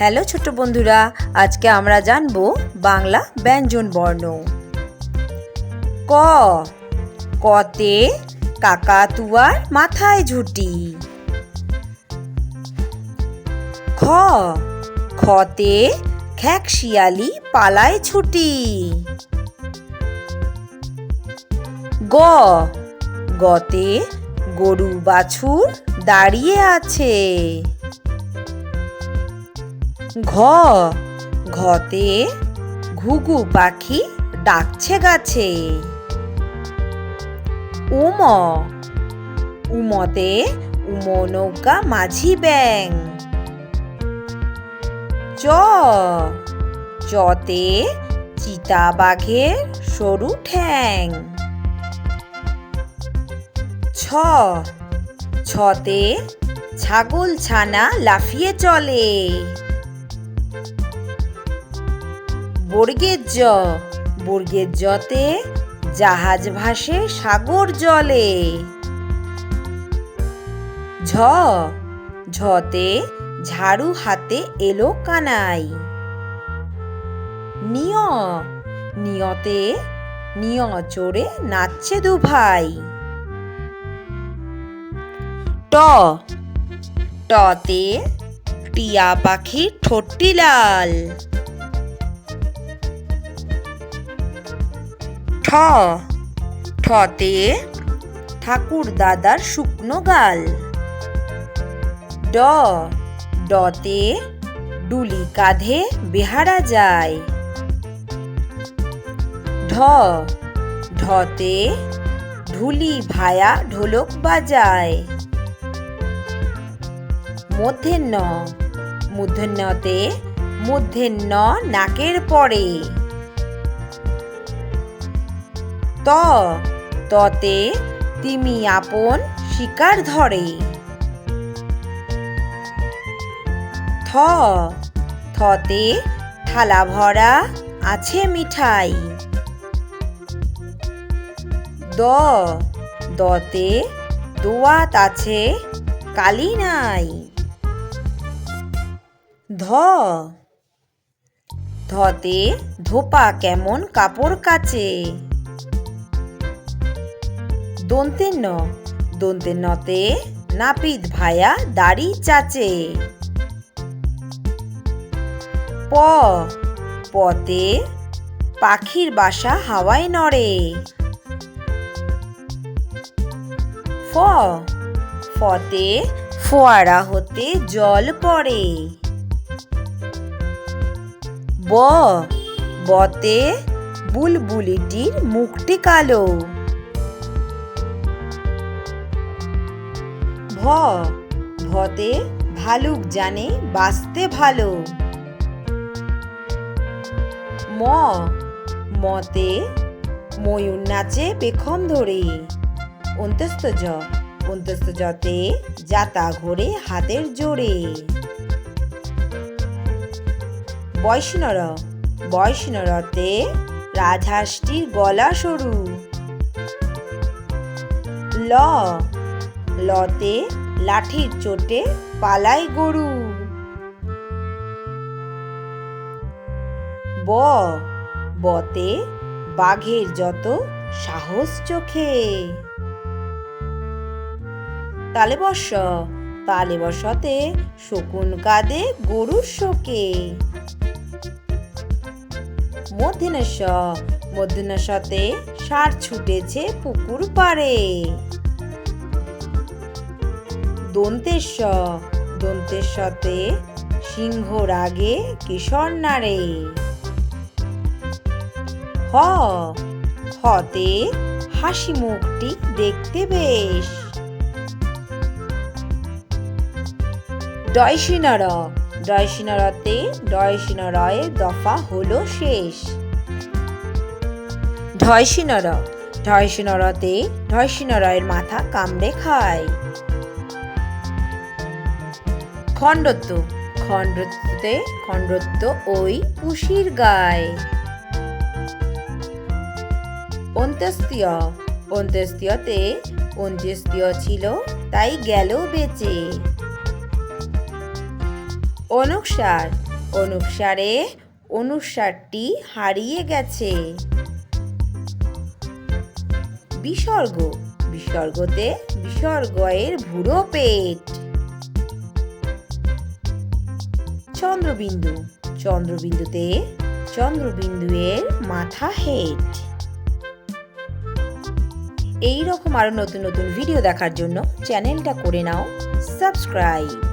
Hello ছোট বন্ধুরা, আজকে আমরা জানব বাংলা ব্যঞ্জন বর্ণ। ক, কতে কাকাতুয়ার মাথায় ঝুটি। খ, খতে খ্যাক শিয়ালি পালায় ছুটি। গ, গতে গরু বাছুর দাঁড়িয়ে আছে। ঘ। ঘতে ঘুঘু পাখি ডাকছে গাছে। উম। উমতে উম নৌকা মাঝি ব্যাং চ। চতে চিতা বাঘের সরু ঠ্যাং। ছ। ছতে ছাগল ছানা লাফিয়ে চলে। বর্গের জ। বর্গের জতে জাহাজ ভাসে সাগর জলে। ঝ। ঝতে ঝাড়ু হাতে এলো কানাই। নিয়। নিয়তে নিয় চড়ে নাচছে দু ভাই। ট। টতে টিয়া পাখির ঠোঁটটি লাল। ঠ। ঠতে ঠাকুর দাদার শুকনো গাল। ড। ডতে ডুলি কাঁধে বেহারা যায়। ঢ। ঢতে ঢুলি ভায়া ঢোলক বাজায়। মধ্যাহ্ন মূর্ধন্যতে মধ্যাহ্ন নাকের পরে। ত। ততে তিমি আপন শিকার ধরে। থ। থতে থালা ভরা আছে মিঠাই। দ। দতে দোয়াত আছে কালি নাই। ধ। ধতে ধোপা কেমন কাপড় কাচে। দন্তের ন। দন্তে নতে নাপিত ভায়া দাড়ি চাচে। প। পতে পাখির বাসা হাওয়ায় নড়ে। ফ। ফতে ফোয়ারা হতে জল পড়ে। ব। বতে বুলবুলিটির মুখটি কালো। ভ। ভতে ভালুক জানে, বাঁচতে ভালো। ম। মতে ময়ূর নাচে পেখম ধরে। অন্তস্থ জ। অন্তস্থ জতে জাতা ঘোরে হাতের জোরে। বৈষ্ণর। বৈষ্ণরতে রাজহাঁসটির গলা সরু। ল। লতে লাঠির চোটে পালাই গরু। ব, বতে বাঘের যত সাহস চোখে। তালে বস তালে বসতে শকুন কাঁদে গরুর শোকে। মধ্যনেশ মধ্যনেশতে ষাঁড় ছুটেছে পুকুর পাড়ে। দন্তেশ দন্তেশতে সিংহ রাগে কিশোর নারে। হ, হতে হাসি মুখটি দেখতে বেশ। ডয়সিনর ডয়সিনরতে ডয়সিনরয়ের দফা হলো শেষ। ঢয়সিনর ঢয়সিনরতে ঢয়সিনরয়ের মাথা কামড়ে খায়। খণ্ডত্ব। খণ্ডত্বতে খণ্ডত্ব ওই পুষির গায়। অন্ত্যেস্তীয় অন্ত্যেস্তীয়তে অন্ত্যেস্তীয় ছিল, তাই গেল বেঁচে। অনুসার। অনুসারে অনুসারটি হারিয়ে গেছে। বিসর্গ। বিসর্গতে বিসর্গয়ের ভুরো পেট। চন্দ্রবিন্দু। চন্দ্রবিন্দুতে চন্দ্রবিন্দু এর মাথা হেড। এই রকম আরও নতুন নতুন ভিডিও দেখার জন্য চ্যানেলটা করে নাও সাবস্ক্রাইব